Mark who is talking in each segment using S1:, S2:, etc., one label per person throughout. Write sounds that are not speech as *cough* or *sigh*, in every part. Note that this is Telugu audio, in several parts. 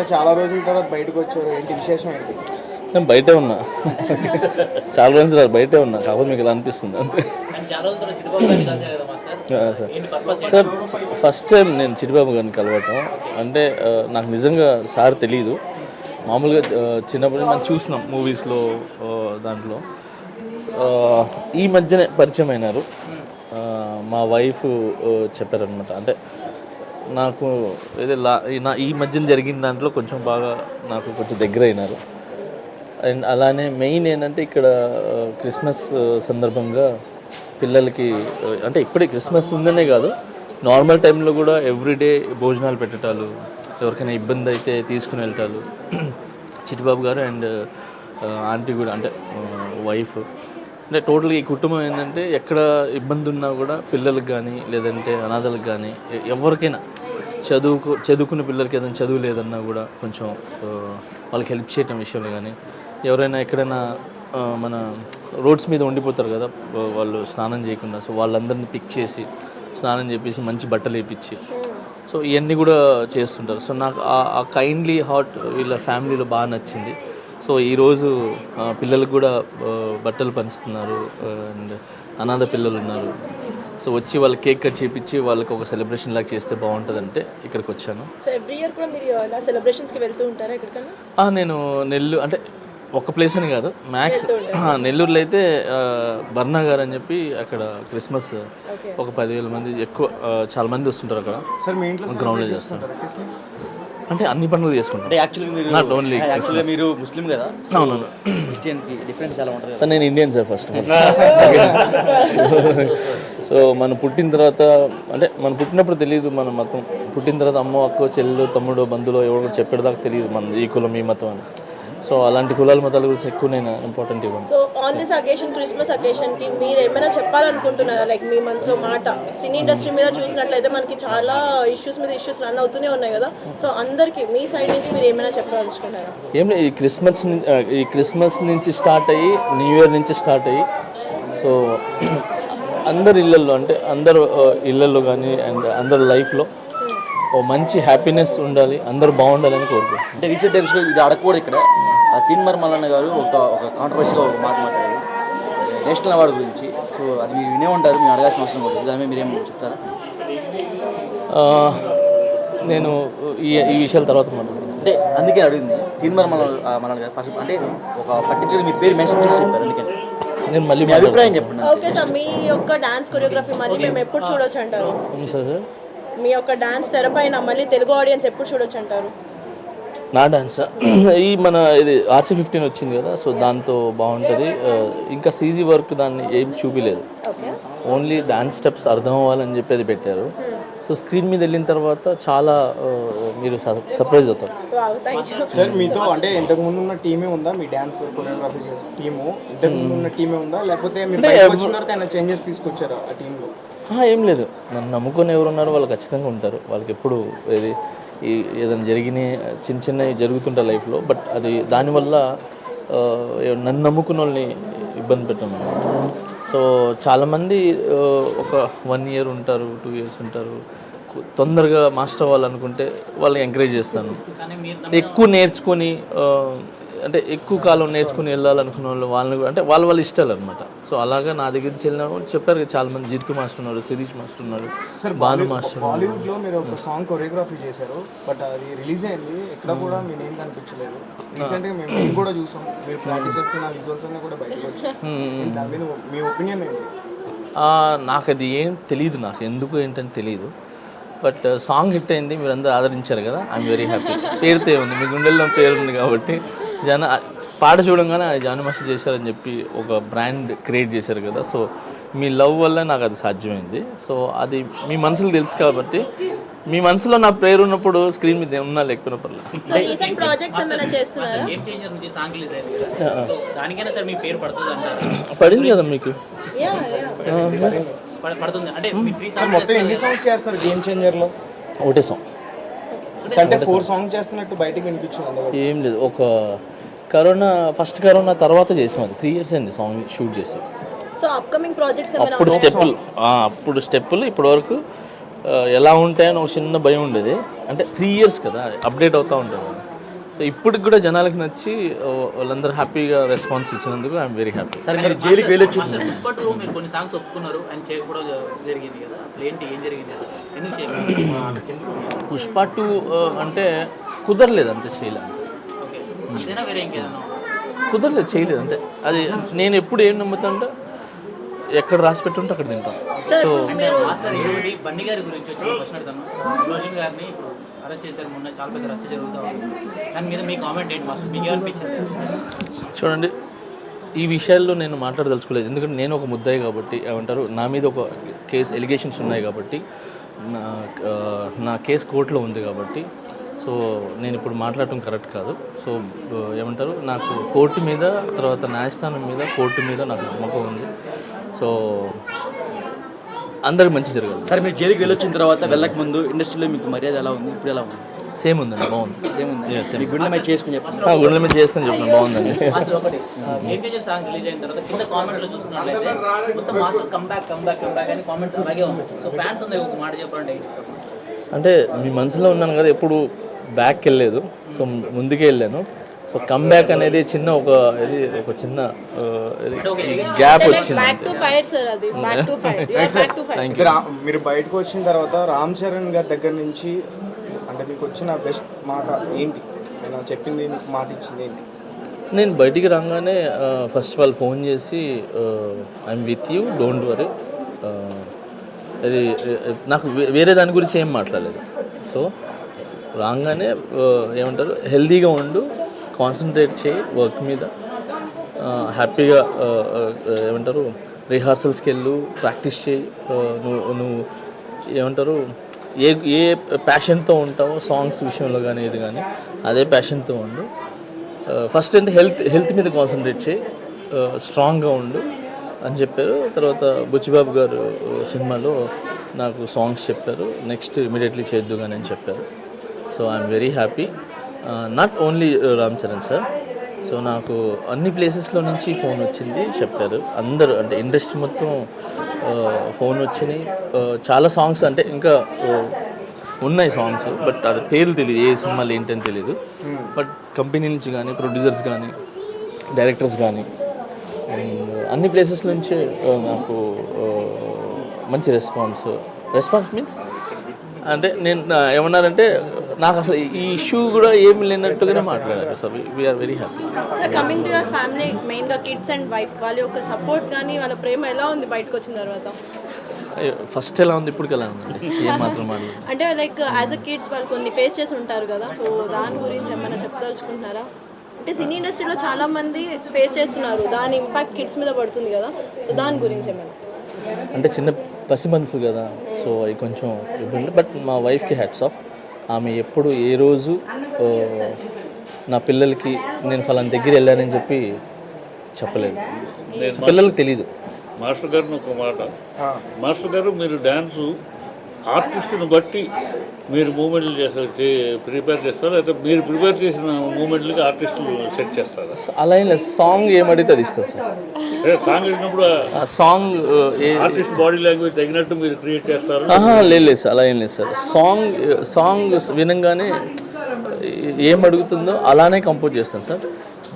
S1: చాలా రోజుల తర్వాత బయటకు వచ్చారు. ఏంటి విశేషం ఏంటి?
S2: నేను బయటే ఉన్నా. చాలా రోజులు సార్ బయటే ఉన్నా. కాకపోతే మీకు ఇలా అనిపిస్తుంది. అంతే. సార్. ఫస్ట్ టైం నేను చిటిబాబు గారిని కలవటం. అంటే నాకు నిజంగా సార్ తెలియదు మామూలుగా నుంచి మనం చూసినాం మూవీస్లో దాంట్లో. ఈ మధ్యనే పరిచయం అయినారు. మా వైఫ్ చెప్పారనమాట అంటే నాకు ఏదో లా ఈ నా ఈ మధ్యన జరిగిన దాంట్లో కొంచెం బాగా నాకు కొంచెం దగ్గర అయినారు అండ్ అలానే మెయిన్ ఏంటంటే ఇక్కడ క్రిస్మస్ సందర్భంగా పిల్లలకి అంటే ఇప్పుడే క్రిస్మస్ ఉందనే కాదు నార్మల్ టైంలో కూడా ఎవ్రీడే భోజనాలు పెట్టటాలు ఎవరికైనా ఇబ్బంది అయితే తీసుకుని వెళ్ళటాలు చిట్టిబాబు గారు అండ్ ఆంటీ కూడా అంటే వైఫ్. అంటే టోటల్గా ఈ కుటుంబం ఏంటంటే ఎక్కడ ఇబ్బంది ఉన్నా కూడా పిల్లలకు కానీ లేదంటే అనాథలకు కానీ ఎవరికైనా చదువుకు చదువుకున్న పిల్లలకి ఏదైనా చదువు లేదన్నా కూడా కొంచెం వాళ్ళకి హెల్ప్ చేయటం విషయంలో కానీ ఎవరైనా ఎక్కడైనా మన రోడ్స్ మీద ఉండిపోతారు కదా వాళ్ళు స్నానం చేయకుండా సో వాళ్ళందరినీ పిక్ చేసి స్నానం చేపించి మంచి బట్టలు వేయించి సో ఇవన్నీ కూడా చేస్తుంటారు. సో నాకు ఆ- కైండ్లీ హార్ట్ వీళ్ళ ఫ్యామిలీలో బాగా నచ్చింది. సో ఈరోజు పిల్లలకు కూడా బట్టలు పంచుతున్నారు అండ్ అనాథ పిల్లలు ఉన్నారు. సో వచ్చి వాళ్ళకి కేక్ కట్ చేపించి వాళ్ళకి ఒక సెలబ్రేషన్ లాగా చేస్తే బాగుంటుందంటే ఇక్కడికి వచ్చాను
S3: సో ఎవ్రీ ఇయర్ కూడా మీరు ఇలా సెలబ్రేషన్స్కి వెళ్తూ ఉంటారా ఎక్కడికన్నా?
S2: ఆ, నేను నెల్లూరు అంటే ఒక ప్లేస్ అని కాదు మ్యాక్స్ నెల్లూరులో అయితే ఆ, బర్నా గారు అని చెప్పి అక్కడ క్రిస్మస్ ఒక పదివేల మంది ఎక్కువ చాలా మంది వస్తుంటారు అక్కడ.
S1: సార్ మీ ఇంట్లో
S2: గ్రౌండ్లో చేస్తాను అంటే అన్ని పండుగలు చేసుకుంటాను
S4: అంటే యాక్చువల్లీ మీరు
S2: నాట్ ఓన్లీ
S4: యాక్చువల్లీ మీరు ముస్లిం కదా?
S2: అవునవును
S4: క్రిస్టియన్కి డిఫరెన్స్ చాలా ఉంటుంది
S2: సార్ నేను ఇండియన్ సార్ ఫస్ట్ సో మనం పుట్టిన తర్వాత అంటే మనం పుట్టినప్పుడు తెలియదు మన మతం. పుట్టిన తర్వాత అమ్మ అక్క చెల్లెలు తమ్ముడు బంధువులు ఎవరు కూడా చెప్పేదాకా తెలియదు మన ఈ కులం ఈ మతం అని. సో అలాంటి కులాల మతాల గురించి ఎక్కువ నేను ఇంపార్టెంట్ ఇవ్వను
S3: so on this occasion Christmas అకేషన్కి మీరు ఏమైనా చెప్పాలనుకుంటున్నారా? లైక్ మీ మనసులో మాట. సినీ ఇండస్ట్రీ మీద చూసినట్లయితే మనకి చాలా ఇష్యూస్ మీద ఇష్యూస్ రన్ అవుతూనే ఉన్నాయి కదా. సో అందరికీ మీ సైడ్ నుంచి మీరు ఏమైనా చెప్పాలనుకుంటున్నారా?
S2: ఏం ఈ క్రిస్మస్ ఈ క్రిస్మస్ నుంచి స్టార్ట్ అయ్యి న్యూ ఇయర్ నుంచి స్టార్ట్ అయ్యి సో అందరు ఇళ్ళల్లో అంటే అందరు ఇళ్ళల్లో కానీ అండ్ అందరి లైఫ్లో ఓ మంచి హ్యాపీనెస్ ఉండాలి అందరూ బాగుండాలని కోరుకుంటున్నాను.
S4: అంటే రీసెంట్ ఎపిసోడ్ ఇది అడగకూడదు ఇక్కడ. ఆ తీన్మర్ మల్లన్న గారు ఒక ఒక కాంట్రవర్సీగా ఒక మాట మాట్లాడారు. నేషనల్ అవార్డు గురించి. సో అది మీరు వినే ఉంటారు మీరు అడగాల్సిన అవసరం లేదు. దాని మీద మీరేం చెప్తారా?
S2: నేను ఈ ఈ విషయాల తర్వాత మాట్లాడతాను.
S4: అంటే అందుకే అడిగింది తీన్మర్ మల్లన్న మల్లన్న గారు. అంటే ఒక పర్టికులర్ మీ పేరు మెన్షన్ చేసి చెప్పారు అందుకని.
S2: నేను మళ్ళీ
S4: మీ అభిప్రాయం చెప్పండి.
S3: ఓకే సార్ మీ యొక్క డాన్స్ కొరియోగ్రఫీ మళ్ళీ మేము ఎప్పుడు చూడొచ్చు అంటారు?
S2: సార్.
S3: మీ యొక్క డాన్స్ తెరపైన మళ్ళీ తెలుగు ఆడియన్స్ ఎప్పుడు చూడొచ్చు అంటారు?
S2: నా డాన్స్? *clears throat* ఈ మన ఇది ఆర్సీ ఫిఫ్టీన్ వచ్చింది కదా సో దాంతో బాగుంటుంది. ఇంకా సీజీ వర్క్ దాన్ని ఏం చూపిలేదు.
S3: ఓకే.
S2: ఓన్లీ డాన్స్ స్టెప్స్ అర్థం అవ్వాలని చెప్పి అది పెట్టారు. సో స్క్రీన్ మీద వెళ్ళిన తర్వాత చాలా మీరు సర్ప్రైజ్ అవుతారు.
S1: సార్ మీతో అంటే ఇంతకు ముందు ఉన్న టీమే ఉందా? మీ డాన్స్ కొరియోగ్రఫీ టీము. ఇంతకు ముందు ఉన్న టీమే ఉందా? లేకపోతే మీరు చేంజెస్ తీసుకొచ్చారా ఆ టీంలో?
S2: ఏం లేదు. నన్ను నమ్ముకొని ఎవరు ఉన్నారో వాళ్ళు ఖచ్చితంగా ఉంటారు. వాళ్ళకి ఎప్పుడు ఏది ఈ ఏదైనా జరిగిన చిన్న చిన్నవి జరుగుతుంటాయి లైఫ్లో. బట్ అది దానివల్ల నన్ను నమ్ముకున్న వాళ్ళని ఇబ్బంది పెట్టాను సో చాలామంది ఒక వన్ ఇయర్ ఉంటారు టూ ఇయర్స్ ఉంటారు. తొందరగా మాస్టర్ అవ్వాలనుకుంటే వాళ్ళని ఎంకరేజ్ చేస్తాను. ఎక్కువ నేర్చుకొని అంటే ఎక్కువ కాలం నేర్చుకుని వెళ్ళాలనుకున్న వాళ్ళు వాళ్ళని కూడా అంటే వాళ్ళ వాళ్ళ ఇష్టాలు అనమాట సో అలాగా నా దగ్గర నుంచి వెళ్ళిన వాళ్ళు చెప్పారు కదా చాలా మంది జిత్తు మాస్టర్ ఉన్నారు శిరీష్ మాస్టర్ ఉన్నారు
S1: సార్
S2: భాను మాస్టర్ ఉన్నారు.
S1: బాలీవుడ్లో మీరు ఒక సాంగ్ కొరియోగ్రఫీ చేశారు బట్ అది రిలీజ్ అయింది. ఎక్కడ కూడా మీ నేమ్ కనిపించలేదు. రీసెంట్గా మేము కూడా చూసాం. మీరు ప్రాక్టీస్ చేస్తున్న విజువల్స్ అన్ని కూడా బయటకు వచ్చాయి. మీ ఒపీనియన్ ఏంటి?
S2: నాకు అది ఏం తెలియదు నాకు ఎందుకు ఏంటని తెలియదు బట్ సాంగ్ హిట్ అయింది మీరు అందరూ ఆదరించారు కదా ఐఎమ్ వెరీ హ్యాపీ పేరుతో ఉంది మీ గుండెల్లో పేరు ఉంది కాబట్టి. జన పాట చూడంగానే అది జాను మాస్టర్ చేశారని చెప్పి ఒక బ్రాండ్ క్రియేట్ చేశారు కదా. సో మీ లవ్ వల్ల నాకు అది సాధ్యమైంది. సో అది మీ మనసులో తెలుసు కాబట్టి మీ మనసులో నా పేరు ఉన్నప్పుడు స్క్రీన్ మీద ఉన్నా లేకపోయినా పర్లేదు. పడింది కదా మీకు?
S3: యా యా
S4: పడ- పడుతుంది. అంటే మీ ఫ్రీ
S1: సార్ మొత్తం ఎన్ని సాంగ్స్ చేస్తారు గేమ్ చేంజర్లో?
S2: ఒకటే సాంగ్
S1: అంటే ఫోర్ సాంగ్ చేస్తున్నట్టు బయటకు వినిపించింది అందులో
S2: ఏం లేదు ఒక కరోనా ఫస్ట్ కరోనా తర్వాత చేసాం అది. త్రీ ఇయర్స్ అయింది సాంగ్ షూట్ చేసి.
S3: సో అప్కమింగ్ ప్రాజెక్ట్స్ ఏమైనా
S2: అప్పుడు స్టెప్పులు అప్పుడు స్టెప్పులు ఇప్పటి వరకు ఆ, ఎలా ఉంటాయని ఒక చిన్న భయం ఉండేది. అంటే త్రీ ఇయర్స్ కదా అప్డేట్ అవుతూ ఉంటాను సో ఇప్పటికి కూడా జనాలకు నచ్చి వాళ్ళందరూ హ్యాపీగా రెస్పాన్స్ ఇచ్చినందుకు ఐఎమ్ వెరీ హ్యాపీ
S4: సరే మీరు జైలుకి వెళ్ళొచ్చు.
S5: మీరు కొన్ని సాంగ్స్ ఒప్పుకున్నారు? చేయకపోవడం జ- జరిగింది కదా. అసలు ఏంటి ఏం జరిగింది? ఎందుకు
S2: పుష్ప టూ అంటే కుదరలేదు అంతే చేయలేదు కుదరలేదు చేయలేదు అంతే. అది నేను ఎప్పుడు ఏం నమ్ముతా అంటే ఎక్కడ రాసి పెట్టుంటే అక్కడ
S5: మాస్టర్ ఇంకోటి బండి గారి గురించి అరెస్ట్ చేశారు. మొన్న చాలా పెద్ద రచ్చ జరుగుతూ ఉంది. దాని మీద మీ కామెంట్ ఏంటి మాస్టర్? మీకు ఏమనిపించింది
S2: చూడండి ఈ విషయాల్లో నేను మాట్లాడదలుచుకోలేదు. ఎందుకంటే నేను ఒక ముద్దాయి కాబట్టి ఏమంటారు నా మీద ఒక కేసు ఎలిగేషన్స్ ఉన్నాయి కాబట్టి నా నా కేసు కోర్టులో ఉంది కాబట్టి సో నేను ఇప్పుడు మాట్లాడటం కరెక్ట్ కాదు. సో ఏమంటారు నాకు కోర్టు మీద తర్వాత న్యాయస్థానం మీద కోర్టు మీద నాకు నమ్మకం ఉంది. సో అందరికి మంచి జరగాలి.
S4: సరే మీరు జైలుకి వెళ్ళొచ్చిన తర్వాత వెళ్ళక ముందు ఇండస్ట్రీలో మీకు మర్యాద ఎలా ఉంది? ఇప్పుడు ఎలా ఉంది?
S2: సేమ్ ఉందండి బాగుంది.
S4: సేమ్ ఉంది? గుండె మీద చేసుకుని చెప్పండి.
S2: ఆ, గుండెల మీద చేసుకొని చెప్పిన బాగుందండి. *laughs*
S5: మాస్టర్ ఒకటి ఏపీజీ సాంగ్ రిలీజ్ అయిన తర్వాత కింద కామెంట్లో చూసుకున్నట్లయితే మొత్తం మాస్టర్ కంబ్యాక్ కంబ్యాక్ కంబ్యాక్ అని కామెంట్స్ అలాగే ఉన్నాయి సో ఫ్యాన్స్ ఉంది ఒక మాట చెప్పండి.
S2: అంటే మీ మనసులో ఉన్నాను కదా ఎప్పుడు బ్యాక్ వెళ్ళలేదు. సో ముందుకే వెళ్ళాను. సో కమ్బ్యాక్ అనేది చిన్న ఒక ఇది ఒక చిన్న గ్యాప్ వచ్చింది
S3: బ్యాక్ టు ఫైర్ సార్ అది. Back to fire back to fire
S2: thank
S1: ఇది రా- మీరు బయటకు వచ్చిన తర్వాత రామ్ చరణ్ గారి దగ్గర నుంచి అంటే మీకు వచ్చిన బెస్ట్ మాట ఏంటి? చెప్పింది మీకు మాట ఇచ్చింది ఏంటి?
S2: నేను బయటికి రాగానే ఫస్ట్ ఆఫ్ ఆల్ ఫోన్ చేసి I'm with you don't worry అది నాకు వేరే దాని గురించి ఏం మాట్లాడలేదు. సో రాగానే ఏమంటారు హెల్తీగా ఉండు కాన్సన్ట్రేట్ చేయి వర్క్ మీద. హ్యాపీగా ఏమంటారు రిహార్సల్స్కి వెళ్ళు ప్రాక్టీస్ చేయి. నువ్వు నువ్వు ఏమంటారు ఏ ఏ ప్యాషన్తో ఉంటావో సాంగ్స్ విషయంలో కానీ ఇది కానీ అదే ప్యాషన్తో ఉండు. ఫస్ట్ అంటే హెల్త్ హెల్త్ మీద కాన్సన్ట్రేట్ చేయి. స్ట్రాంగ్గా ఉండు అని చెప్పారు. తర్వాత బుచ్చిబాబు గారు సినిమాలో నాకు సాంగ్స్ చెప్పారు. నెక్స్ట్ ఇమీడియట్లీ చేద్దుగానని కానీ అని చెప్పారు. So I'm very happy not only Ram Charan sir so నాకు అన్ని ప్లేసెస్లో నుంచి ఫోన్ వచ్చింది చెప్పారు. అందరూ అంటే ఇండస్ట్రీ మొత్తం uh, ఫోన్ వచ్చినాయి. Uh, చాలా సాంగ్స్ అంటే ఇంకా uh, ఉన్నాయి సాంగ్స్ బట్ అది పేర్లు తెలియదు ఏ సినిమాలు ఏంటని తెలియదు బట్ కంపెనీ నుంచి కానీ ప్రొడ్యూసర్స్ కానీ డైరెక్టర్స్ కానీ అండ్ అన్ని ప్లేసెస్ నుంచి నాకు మంచి రెస్పాన్స్ రెస్పాన్స్ మీన్స్ అంటే నేను ఏమన్నారంటే నాకు అసలు ఈ ఇష్యూ కూడా ఏమి లేనట్టుగానే మాట్లాడారు. So we're very happy
S3: sir coming to your family మెయిన్గా కిడ్స్ అండ్ వైఫ్ వాళ్ళ యొక్క సపోర్ట్ కానీ వాళ్ళ ప్రేమ ఎలా ఉంది బయటకు వచ్చిన తర్వాత
S2: ఫస్ట్ ఎలా ఉంది ఇప్పటికి ఎలా ఉందండి? ఏం మాత్రం
S3: అంటే లైక్ యాజ్ అ కిడ్స్ వాళ్ళు కొన్ని ఫేస్ చేసి ఉంటారు కదా సో దాని గురించి ఏమైనా చెప్పదలుచుకుంటున్నారా? అంటే సినీ ఇండస్ట్రీలో చాలా మంది ఫేస్ చేస్తున్నారు దాని ఇంపాక్ట్ కిడ్స్ మీద పడుతుంది కదా సో దాని గురించి ఏమైనా
S2: అంటే చిన్న పసి మనసు కదా సో అవి కొంచెం ఇబ్బంది బట్ మా వైఫ్కి హ్యాట్స్ ఆఫ్ ఆమె ఎప్పుడు ఏ రోజు నా పిల్లలకి నేను ఫలానా దగ్గర వెళ్ళానని చెప్పి చెప్పలేదు. పిల్లలకి తెలీదు.
S6: మాస్టర్ గారిని ఒక మాట. మాస్టర్ గారు మీరు డ్యాన్సు ఆర్టిస్ట్ని బట్టి మీరు మూమెంట్లు చేస్తారు ప్రిపేర్ చేస్తారా? లేకపోతే మీరు ప్రిపేర్ చేసిన మూమెంట్లకి ఆర్టిస్టులు సెట్ చేస్తారా?
S2: అలా ఏం లేదు. సాంగ్ ఏమడిగితే అది ఇస్తుంది సార్.
S6: సాంగ్
S2: ఆ సాంగ్ ఏ
S6: ఆర్టిస్ట్ బాడీ లాంగ్వేజ్ తగినట్టు మీరు క్రియేట్ చేస్తారు?
S2: లేదు లేదు సార్ అలా ఏం లేదు సార్. సాంగ్ సాంగ్ వినంగానే ఏం అడుగుతుందో అలానే కంపోజ్ చేస్తాను సార్.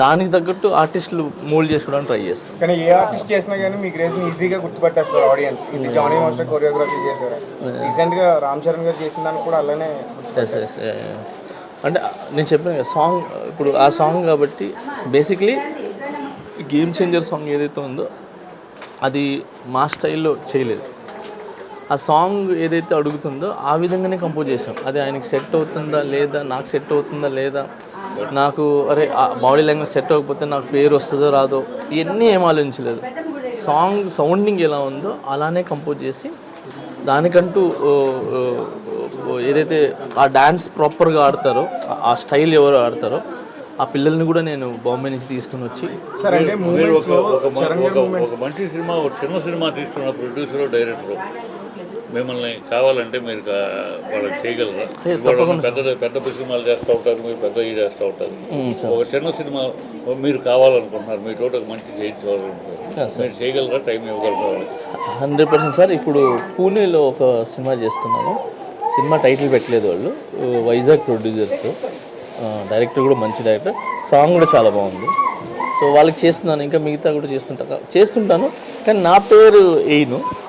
S2: దానికి తగ్గట్టు ఆర్టిస్టులు మోల్డ్ చేసుకోవడానికి ట్రై చేస్తాను
S1: కానీ ఏ ఆర్టిస్ట్ చేసినా కానీ మీ గ్రేస్ ఈజీగా గుర్తుపట్టేస్తారు ఆడియన్స్. ఇది జానీ మాస్టర్ కొరియోగ్రఫీ చేశారు. రీసెంట్గా రామ్ చరణ్ గారు చేసిన దానికి కూడా అలానే
S2: అంటే నేను చెప్పాను కదా సాంగ్ ఇప్పుడు ఆ సాంగ్ కాబట్టి బేసిక్లీ గేమ్ చేంజర్ సాంగ్ ఏదైతే ఉందో అది మా స్టైల్లో చేయలేదు. ఆ సాంగ్ ఏదైతే అడుగుతుందో ఆ విధంగానే కంపోజ్ చేసాం అది ఆయనకి సెట్ అవుతుందా లేదా నాకు సెట్ అవుతుందా లేదా నాకు అరే ఆ బాడీ లాంగ్వేజ్ సెట్ అవ్వకపోతే నాకు పేరు వస్తుందో రాదో ఇవన్నీ ఏం ఆలోచించలేదు. సాంగ్ సౌండింగ్ ఎలా ఉందో అలానే కంపోజ్ చేసి దానికంటూ ఏదైతే ఆ డ్యాన్స్ ప్రాపర్గా ఆడతారో ఆ- స్టైల్ ఎవరు ఆడతారో ఆ పిల్లల్ని కూడా నేను బాంబే నుంచి తీసుకుని వచ్చి
S1: సార్ అంటే
S6: మీరు
S1: మూమెంట్స్
S6: ఒక మంచి సినిమా ఒక చిన్న సినిమా తీస్తున్న ప్రొడ్యూసర్ డైరెక్టర్ మిమ్మల్ని కావాలంటే మీరు వాళ్ళకి చేయగలరా? పెద్ద పెద్ద సినిమాలు చేస్తూ ఉంటారు మీరు పెద్ద ఇది చేస్తూ ఉంటారు. ఒక చిన్న సినిమా మీరు కావాలనుకుంటున్నారు మీ తోట మంచి చేయించుకోవాలనుకుంటున్నారు. మీరు చేయగలరా? టైం ఇవ్వగలరా
S2: హండ్రెడ్ పర్సెంట్ సార్ ఇప్పుడు పూణేలో ఒక సినిమా చేస్తున్నాను సినిమా టైటిల్ పెట్టలేదు వాళ్ళు. వైజాగ్ ప్రొడ్యూసర్స్. డైరెక్టర్ కూడా మంచి డైరెక్టర్. సాంగ్ కూడా చాలా బాగుంది. సో వాళ్ళకి చేస్తున్నాను ఇంకా మిగతా కూడా చేస్తుంటా. చేస్తుంటాను కానీ నా పేరు వేయను ఆ,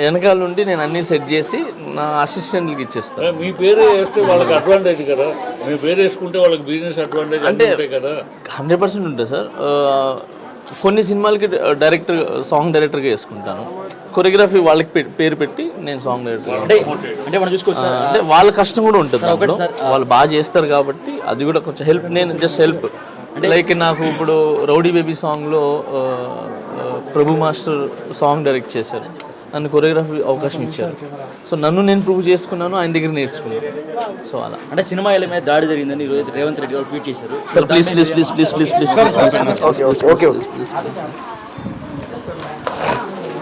S2: వెనకాల నుండి నేను అన్నీ సెట్ చేసి నా అసిస్టెంట్లకి ఇచ్చేస్తాను
S6: మీ పేరు వేస్తే వాళ్ళకి అడ్వాంటేజ్ కదా. మీ పేరు వేసుకుంటే వాళ్ళకి బిజినెస్ అడ్వాంటేజ్ అంటే కదా.
S2: హండ్రెడ్ పర్సెంట్ ఉంటుంది సార్. కొన్ని సినిమాలకి డైరెక్టర్ సాంగ్ డైరెక్టర్గా వేసుకుంటాను. కొరియోగ్రఫీ వాళ్ళకి పేరు పెట్టి నేను సాంగ్ డైరెక్టర్
S4: అంటే అంటే మనం చూసుకోవచ్చు సార్
S2: అంటే వాళ్ళ కష్టం కూడా ఉంటుంది. వాళ్ళు బాగా చేస్తారు కాబట్టి అది కూడా కొంచెం హెల్ప్ నేను జస్ట్ హెల్ప్ లైక్ నాకు ఇప్పుడు రౌడీ బేబీ సాంగ్లో ప్రభు మాస్టర్ సాంగ్ డైరెక్ట్ చేశారు నన్ను కొరియోగ్రఫీ అవకాశం ఇచ్చారు సో నన్ను నేను ప్రూవ్ చేసుకున్నాను ఆయన దగ్గర నేర్చుకున్నాను సో అలా
S4: అంటే సినిమా మీద దాడి జరిగిందని ఈరోజు రేవంత్ రెడ్డి గారు ట్వీట్ చేశారు
S2: sir please please please please please please please please please please